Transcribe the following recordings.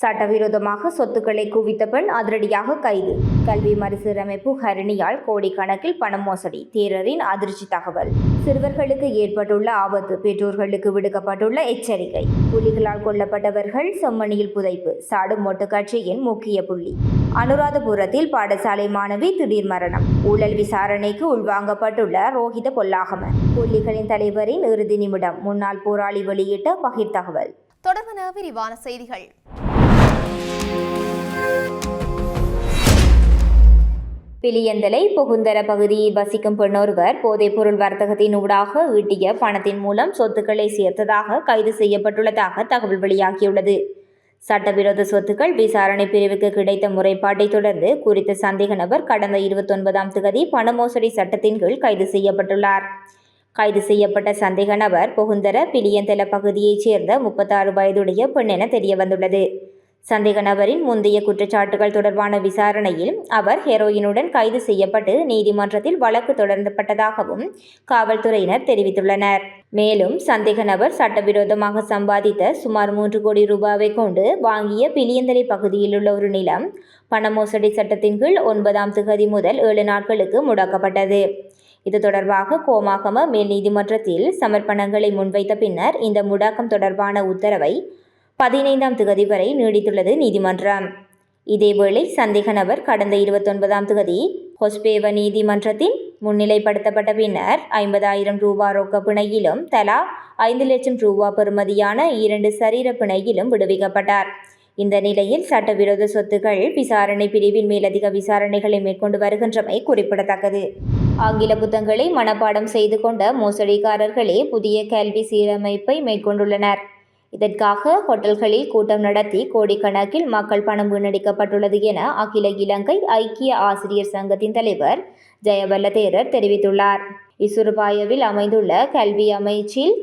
சட்டவிரோதமாக சொத்துக்களை குவித்த பெண் அதிரடியாக கைது. கல்வி மறுசீரமைப்பு ஹரிணியால் கோடிக்கணக்கில் பணம் மோசடி தேரரின் அதிர்ச்சி தகவல். சிறுவர்களுக்கு ஏற்பட்டுள்ள ஆபத்து பெற்றோர்களுக்கு விடுக்கப்பட்டுள்ள எச்சரிக்கை. புலிகளால் கொல்லப்பட்டவர்கள் செம்மணியில் புதைப்பு சாடும் மொட்டு கட்சியின் முக்கிய புள்ளி. அனுராதபுரத்தில் பாடசாலை மாணவி திடீர் மரணம். ஊழல் விசாரணைக்கு உள்வாங்கப்பட்டுள்ள ரோஹித பொல்லாகம. புள்ளிகளின் தலைவரின் இறுதி நிமிடம் முன்னாள் போராளி வெளியிட்ட பகிர் தகவல் தொடர்பென விரிவான செய்திகள். பிலியந்தலை புகுந்தர பகுதியில் வசிக்கும் பெண்ணொருவர் போதைப்பொருள் வர்த்தகத்தின் ஊடாக ஈட்டிய பணத்தின் மூலம் சொத்துக்களை சேர்த்ததாக கைது செய்யப்பட்டுள்ளதாக தகவல் வெளியாகியுள்ளது. சட்டவிரோத சொத்துக்கள் விசாரணை பிரிவுக்கு கிடைத்த முறைப்பாட்டை தொடர்ந்து குறித்த சந்தேக நபர் கடந்த இருபத்தொன்பதாம் தேதி பண மோசடி சட்டத்தின் கீழ் கைது செய்யப்பட்டுள்ளார். கைது செய்யப்பட்ட சந்தேக நபர் புகுந்தர பிலியந்தல பகுதியைச் சேர்ந்த முப்பத்தாறு வயதுடைய பெண் என தெரியவந்துள்ளது. சந்தேக நபரின் முந்தைய குற்றச்சாட்டுகள் தொடர்பான விசாரணையில் அவர் ஹெரோயினுடன் கைது செய்யப்பட்டு நீதிமன்றத்தில் வழக்கு தொடரப்பட்டதாகவும் காவல்துறையினர் தெரிவித்துள்ளனர். மேலும் சந்தேக நபர் சட்டவிரோதமாக சம்பாதித்த சுமார் மூன்று கோடி ரூபாவை கொண்டு வாங்கிய பிலியந்தலை பகுதியில் உள்ள ஒரு நிலம் பண மோசடி சட்டத்தின் கீழ் ஒன்பதாம் திகதி முதல் ஏழு நாட்களுக்கு முடக்கப்பட்டது. இது தொடர்பாக கோமாகம மேல் நீதிமன்றத்தில் சமர்ப்பணங்களை முன்வைத்த பின்னர் இந்த முடக்கம் தொடர்பான உத்தரவை பதினைந்தாம் திகதி வரை நீடித்துள்ளது நீதிமன்றம். இதேவேளை சந்தேக நபர் கடந்த இருபத்தொன்பதாம் திகதி ஹொஸ்பேவ நீதிமன்றத்தின் முன்னிலைப்படுத்தப்பட்ட பின்னர் ஐம்பதாயிரம் ரூபா ரொக்க பிணையிலும் தலா ஐந்து லட்சம் ரூபா பெறுமதியான இரண்டு சரீர பிணையிலும் விடுவிக்கப்பட்டார். இந்த நிலையில் சட்டவிரோத சொத்துக்கள் விசாரணை பிரிவின் மேலதிக விசாரணைகளை மேற்கொண்டு வருகின்றமை குறிப்பிடத்தக்கது. ஆங்கில புத்தகங்களை மனப்பாடம் செய்து கொண்ட மோசடிக்காரர்களே புதிய கல்வி சீரமைப்பை மேற்கொண்டுள்ளனர். இதற்காக ஹோட்டல்களில் கூட்டம் நடத்தி கோடிக்கணக்கில் மக்கள் பணம் வீணடிக்கப்பட்டுள்ளது என அகில இலங்கை ஐக்கிய ஆசிரியர் சங்கத்தின் தலைவர் ஜெயவல்ல தேரர் தெரிவித்துள்ளார். இசுருபாயவில் அமைந்துள்ள கல்வி அமைச்சில்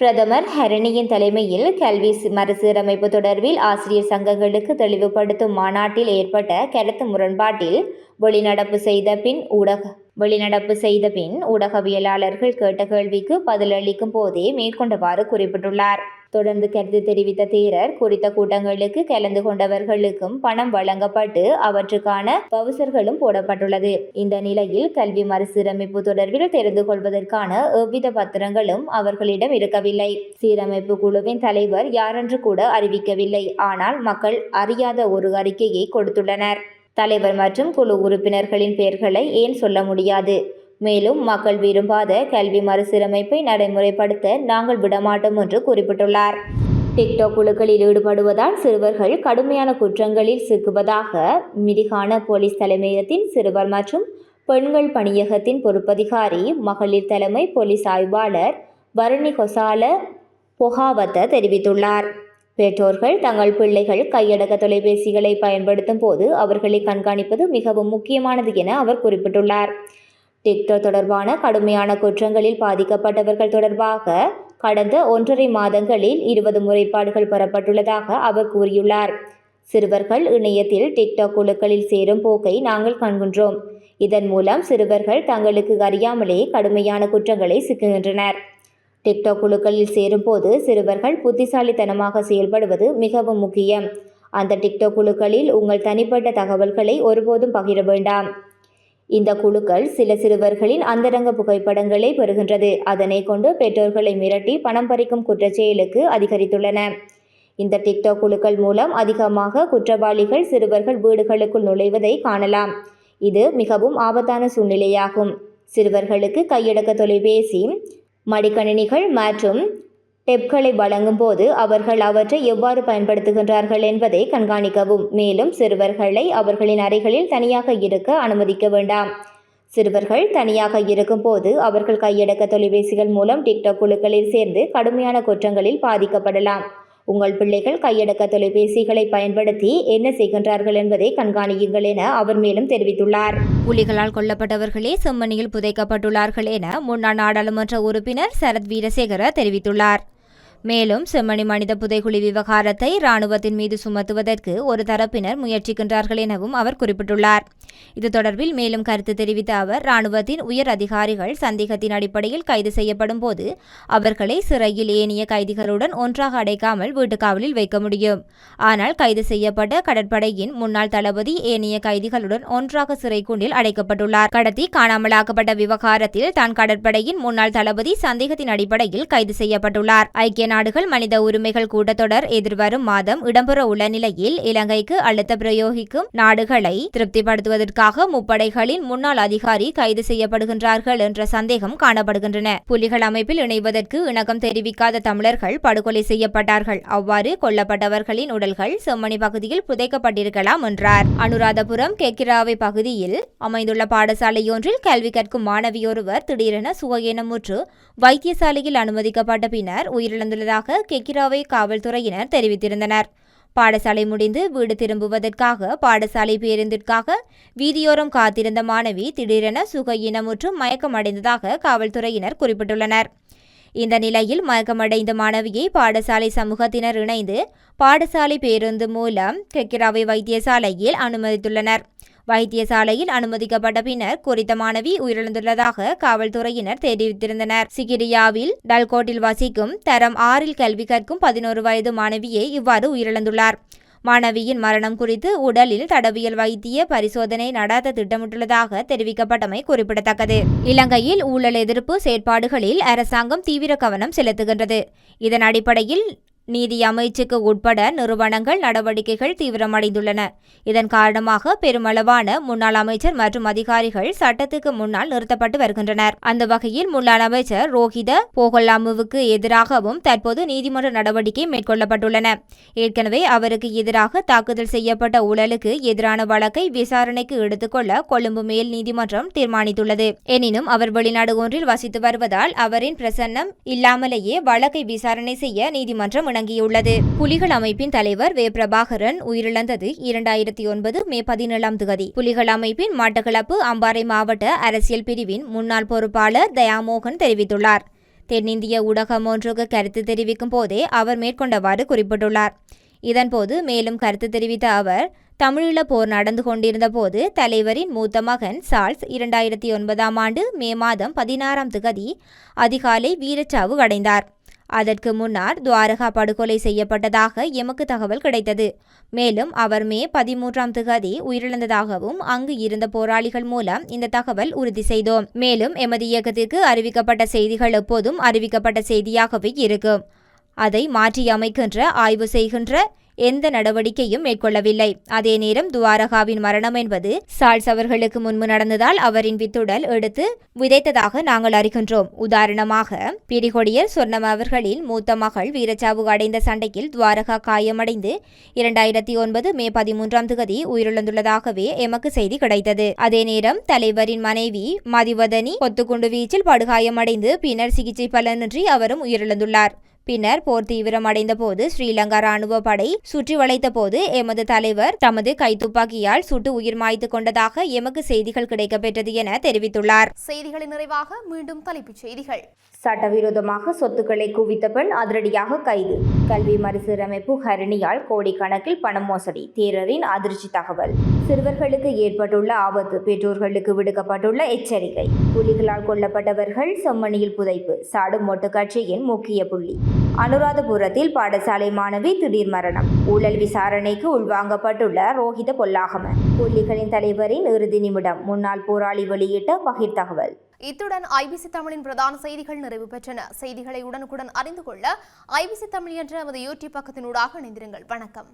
பிரதமர் ஹரணியின் தலைமையில் கல்வி மறுசீரமைப்பு தொடர்பில் ஆசிரியர் சங்கங்களுக்கு தெளிவுபடுத்தும் மாநாட்டில் ஏற்பட்ட கருத்து முரண்பாட்டில் வெளிநடப்பு செய்த பின் ஊடக வெளிநடப்பு செய்த பின் ஊடகவியலாளர்கள் கேட்ட கேள்விக்கு பதிலளிக்கும் போதே மேற்கொண்டவாறு குறிப்பிட்டுள்ளார். தொடர்ந்து கருத்து தெரிவித்த தேரர் குறித்த கூட்டங்களுக்கு கலந்து கொண்டவர்களுக்கும் பணம் வழங்கப்பட்டு அவற்றுக்கான பவுசர்களும் போடப்பட்டுள்ளது. இந்த நிலையில் கல்வி மறுசீரமைப்பு தொடர்பில் தெரிந்து கொள்வதற்கான எவ்வித பத்திரங்களும் அவர்களிடம் இருக்கவில்லை. சீரமைப்பு குழுவின் தலைவர் யாரென்று கூட அறிவிக்கவில்லை. ஆனால் மக்கள் அறியாத ஒரு அறிக்கையை கொடுத்துள்ளனர். தலைவர் மற்றும் குழு உறுப்பினர்களின் பெயர்களை ஏன் சொல்ல முடியாது? மேலும் மக்கள் விரும்பாத கல்வி மறுசீரமைப்பை நடைமுறைப்படுத்த நாங்கள் விடமாட்டோம் என்று குறிப்பிட்டுள்ளார். டிக்டாக் குழுக்களில் ஈடுபடுவதால் சிறுவர்கள் கடுமையான குற்றங்களில் சிக்குவதாக மிதிகான போலீஸ் தலைமையகத்தின் சிறுவர் மற்றும் பெண்கள் பணியகத்தின் பொறுப்பதிகாரி மகளிர் தலைமை போலீஸ் ஆய்வாளர் பரணி கொசால பொகாவத்த தெரிவித்துள்ளார். பெற்றோர்கள் தங்கள் பிள்ளைகள் கையடக்க தொலைபேசிகளை பயன்படுத்தும் போது அவர்களை கண்காணிப்பது மிகவும் முக்கியமானது என அவர் குறிப்பிட்டுள்ளார். டிக்டோ தொடர்பான கடுமையான குற்றங்களில் பாதிக்கப்பட்டவர்கள் தொடர்பாக கடந்த ஒன்றரை மாதங்களில் இருபது முறைப்பாடுகள் பெறப்பட்டுள்ளதாக அவர் கூறியுள்ளார். சிறுவர்கள் இணையத்தில் டிக்டாக் குழுக்களில் சேரும் போக்கை நாங்கள் காண்கின்றோம். இதன் மூலம் சிறுவர்கள் தங்களுக்கு அறியாமலே கடுமையான குற்றங்களை சிக்குகின்றனர். டிக்டாக் குழுக்களில் சேரும்போது சிறுவர்கள் புத்திசாலித்தனமாக செயல்படுவது மிகவும் முக்கியம். அந்த டிக்டாக் குழுக்களில் உங்கள் தனிப்பட்ட தகவல்களை ஒருபோதும் பகிர வேண்டாம். இந்த குழுக்கள் சில சிறுவர்களின் அந்தரங்க புகைப்படங்களை பெறுகின்றது. அதனை கொண்டு பெற்றோர்களை மிரட்டி பணம் பறிக்கும் குற்றச்செயலுக்கு அதிகரித்துள்ளன. இந்த டிக்டாக் குழுக்கள் மூலம் அதிகமாக குற்றவாளிகள் சிறுவர்கள் வீடுகளுக்குள் நுழைவதை காணலாம். இது மிகவும் ஆபத்தான சூழ்நிலையாகும். சிறுவர்களுக்கு கையடக்க தொலைபேசி மடிக்கணினிகள் மற்றும் டெப்களை வழங்கும் போது அவர்கள் அவற்றை எவ்வாறு பயன்படுத்துகின்றார்கள் என்பதை கண்காணிக்கவும். மேலும் சிறுவர்களை அவர்களின் அறைகளில் தனியாக இருக்க அனுமதிக்க வேண்டாம். சிறுவர்கள் தனியாக இருக்கும்போது அவர்கள் கையடக்க தொலைபேசிகள் மூலம் டிக்டாக் குழுக்களில் சேர்ந்து கடுமையான குற்றங்களில் பாதிக்கப்படலாம். உங்கள் பிள்ளைகள் கையடக்க தொலைபேசிகளை பயன்படுத்தி என்ன செய்கின்றார்கள் என்பதை கண்காணியுங்கள் என அவர் மேலும் தெரிவித்துள்ளார். புலிகளால் கொல்லப்பட்டவர்களே செம்மணியில் புதைக்கப்பட்டுள்ளார்கள் என முன்னாள் நாடாளுமன்ற உறுப்பினர் சரத் வீரசேகர தெரிவித்துள்ளார். மேலும் செம்மணி மனித புதைகுழி விவகாரத்தை இராணுவத்தின் மீது சுமத்துவதற்கு ஒரு தரப்பினர் முயற்சிக்கின்றார்கள் எனவும் அவர் குறிப்பிட்டுள்ளார். இது தொடர்பில் மேலும் கருத்து தெரிவித்த அவர் இராணுவத்தின் உயர் அதிகாரிகள் சந்தேகத்தின் அடிப்படையில் கைது செய்யப்படும் போது அவர்களை சிறையில் ஏனிய கைதிகளுடன் ஒன்றாக அடைக்காமல் வீட்டுக்காவலில் வைக்க முடியும். ஆனால் கைது செய்யப்பட்ட கடற்படையின் முன்னாள் தளபதி ஏனைய கைதிகளுடன் ஒன்றாக சிறைக்கூண்டில் அடைக்கப்பட்டுள்ளார். கடத்தி காணாமலாக்கப்பட்ட விவகாரத்தில் தான் கடற்படையின் முன்னாள் தளபதி சந்தேகத்தின் அடிப்படையில் கைது செய்யப்பட்டுள்ளார். ஐக்கிய நாடுகள் மனித உரிமைகள் கூட்டத்தொடர் எதிர்வரும் மாதம் இடம்பெற உள்ள நிலையில் இலங்கைக்கு அழுத்த பிரயோகிக்கும் நாடுகளை திருப்திப்படுத்துவதற்காக முப்படைகளின் முன்னாள் அதிகாரி கைது செய்யப்படுகின்றார்கள் என்ற சந்தேகம் காணப்படுகின்றன. புலிகள் அமைப்பில் இணைவதற்கு இணக்கம் தெரிவிக்காத தமிழர்கள் படுகொலை செய்யப்பட்டார்கள். அவ்வாறு கொல்லப்பட்டவர்களின் உடல்கள் செம்மணி பகுதியில் புதைக்கப்பட்டிருக்கலாம் என்றார். அனுராதபுரம் கெக்கிராவை பகுதியில் அமைந்துள்ள பாடசாலையொன்றில் கல்வி கற்கும் மாணவியொருவர் திடீரென சுகயீனமுற்று வைத்தியசாலையில் அனுமதிக்கப்பட்ட பின்னர் உயிரிழந்துள்ளதாக கெக்கிராவை காவல்துறையினர் தெரிவித்திருந்தனர். பாடசாலை முடிந்து வீடு திரும்புவதற்காக பாடசாலை பேருந்திற்காக வீதியோரம் காத்திருந்த மாணவி திடீரென சுக சுகயீனமுற்று மயக்கமடைந்ததாக காவல்துறையினர் குறிப்பிட்டுள்ளனர். இந்த நிலையில் மயக்கமடைந்த மாணவியை பாடசாலை சமூகத்தினர் இணைந்து பாடசாலை பேருந்து மூலம் கெக்கிராவை வைத்தியசாலையில் அனுமதித்துள்ளனர். வைத்தியசாலையில் அனுமதிக்கப்பட்ட பின்னர் குறித்த மாணவி உயிரிழந்துள்ளதாக காவல்துறையினர் தெரிவித்திருந்தனர். சிகிரியாவில் டல்கோட்டில் வசிக்கும் தரம் ஆறில் கல்வி கற்கும் பதினோரு வயது மாணவியே இவ்வாறு உயிரிழந்துள்ளார். மாணவியின் மரணம் குறித்து உடலில் தடவியல் வைத்திய பரிசோதனை நடாத்த திட்டமிட்டுள்ளதாக தெரிவிக்கப்பட்டமை குறிப்பிடத்தக்கது. இலங்கையில் ஊழல் எதிர்ப்பு செயற்பாடுகளில் அரசாங்கம் தீவிர கவனம் செலுத்துகின்றது. இதன் அடிப்படையில் நீதி அமைச்சுக்கு உட்பட நிறுவனங்கள் நடவடிக்கைகள் தீவிரமடைந்துள்ளன. இதன் காரணமாக பெருமளவான முன்னாள் அமைச்சர் மற்றும் அதிகாரிகள் சட்டத்துக்கு முன்னால் நிறுத்தப்பட்டு வருகின்றனர். அந்த வகையில் முன்னாள் அமைச்சர் ரோஹித போகல்லாமுவுக்கு எதிராகவும் தற்போது நீதிமன்ற நடவடிக்கை மேற்கொள்ளப்பட்டுள்ளன. ஏற்கனவே அவருக்கு எதிராக தாக்குதல் செய்யப்பட்ட ஊழலுக்கு எதிரான வழக்கை விசாரணைக்கு எடுத்துக்கொள்ள கொழும்பு மேல் நீதிமன்றம் தீர்மானித்துள்ளது. எனினும் அவர் வெளிநாடு ஒன்றில் வசித்து வருவதால் அவரின் பிரசன்னம் இல்லாமலேயே வழக்கை விசாரணை செய்ய நீதிமன்றம் இணங்கியுள்ளது புலிகள் அமைப்பின் தலைவர் வே. பிரபாகரன் உயிரிழந்தது இரண்டாயிரத்தி ஒன்பது மே பதினேழாம் திகதி புலிகள் அமைப்பின் மட்டக்களப்பு அம்பாறை மாவட்ட அரசியல் பிரிவின் முன்னாள் பொறுப்பாளர் தயாமோகன் தெரிவித்துள்ளார். தென்னிந்திய ஊடகம் ஒன்றுக்கு கருத்து தெரிவிக்கும் போதே அவர் மேற்கொண்டவாறு குறிப்பிட்டுள்ளார். இதன்போது மேலும் கருத்து தெரிவித்த அவர் தமிழீழ போர் நடந்து கொண்டிருந்த போது தலைவரின் மூத்த மகன் சார்ஸ் இரண்டாயிரத்தி ஒன்பதாம் ஆண்டு மே மாதம் பதினாறாம் திகதி அதிகாலை வீரச்சாவு அடைந்தார். அதற்கு முன்னர் துவாரகா படுகொலை செய்யப்பட்டதாக எமக்கு தகவல் கிடைத்தது. மேலும் அவர் மே பதிமூன்றாம் திகதி உயிரிழந்ததாகவும் அங்கு இருந்த போராளிகள் மூலம் இந்த தகவல் உறுதி செய்தோம். மேலும் எமது இயக்கத்திற்கு அறிவிக்கப்பட்ட செய்திகள் எப்போதும் அறிவிக்கப்பட்ட செய்தியாகவே இருக்கும். அதை மாற்றியமைக்கின்ற ஆய்வு செய்கின்ற எந்த நடவடிக்கையும் மேற்கொள்ளவில்லை. அதே நேரம் துவாரகாவின் மரணம் என்பது சால்ஸ் அவர்களுக்கு முன்பு நடந்ததால் அவரின் வித்துடல் எடுத்து விதைத்ததாக நாங்கள் அறிகின்றோம். உதாரணமாக பிடிகொடியர் சொர்ணம் அவர்களின் மூத்த மகள் வீரச்சாவு அடைந்த சண்டையில் துவாரகா காயமடைந்து இரண்டாயிரத்தி ஒன்பது மே பதிமூன்றாம் தேதி உயிரிழந்துள்ளதாகவே எமக்கு செய்தி கிடைத்தது. அதே நேரம் தலைவரின் மனைவி மதிவதனி கொத்துக்குண்டு வீச்சில் படுகாயமடைந்து பின்னர் சிகிச்சை பலனின்றி அவரும் உயிரிழந்துள்ளார். பின்னர் போர் தீவிரமடைந்த போது ஸ்ரீலங்கா ராணுவ படை சுற்றி வளைத்த போது எமது தலைவர் தமது கைத்துப்பாக்கியால் சுட்டு உயிர் மாய்த்து கொண்டதாக எமக்கு செய்திகள் கிடைக்கப்பெற்றது என தெரிவித்துள்ளார். செய்திகளின் நிறைவாக மீண்டும் தலைப்புச் செய்திகள். சட்டவிரோதமாக சொத்துக்களை குவித்த பெண் அதிரடியாக கைது. கல்வி மறுசீரமைப்பு ஹரிணியால் கோடிக்கணக்கில் பணம் மோசடி தேரரின் அதிர்ச்சி தகவல். சிறுவர்களுக்கு ஏற்பட்டுள்ள ஆபத்து பெற்றோர்களுக்கு விடுக்கப்பட்டுள்ள எச்சரிக்கை. புலிகளால் கொல்லப்பட்டவர்கள் செம்மணியில் புதைப்பு சாடும் மொட்டு கட்சியின் முக்கிய புள்ளி. அனுராதபுரத்தில் பாடசாலை மாணவி திடீர் மரணம். ஊழல் விசாரணைக்கு உள்வாங்கப்பட்டுள்ள ரோஹித பொல்லாகம புள்ளிகளின் தலைவரின் இறுதி நிமிடம். முன்னாள் போராளி வெளியிட்ட பகிர் தகவல். இத்துடன் ஐபிசி தமிழின் பிரதான செய்திகள் நிறைவு பெற்றன. செய்திகளை உடனுக்குடன் அறிந்து கொள்ள ஐபிசி தமிழ் என்ற நமது யூடியூப் பக்கத்தினூடாக இணைந்திருங்கள். வணக்கம்.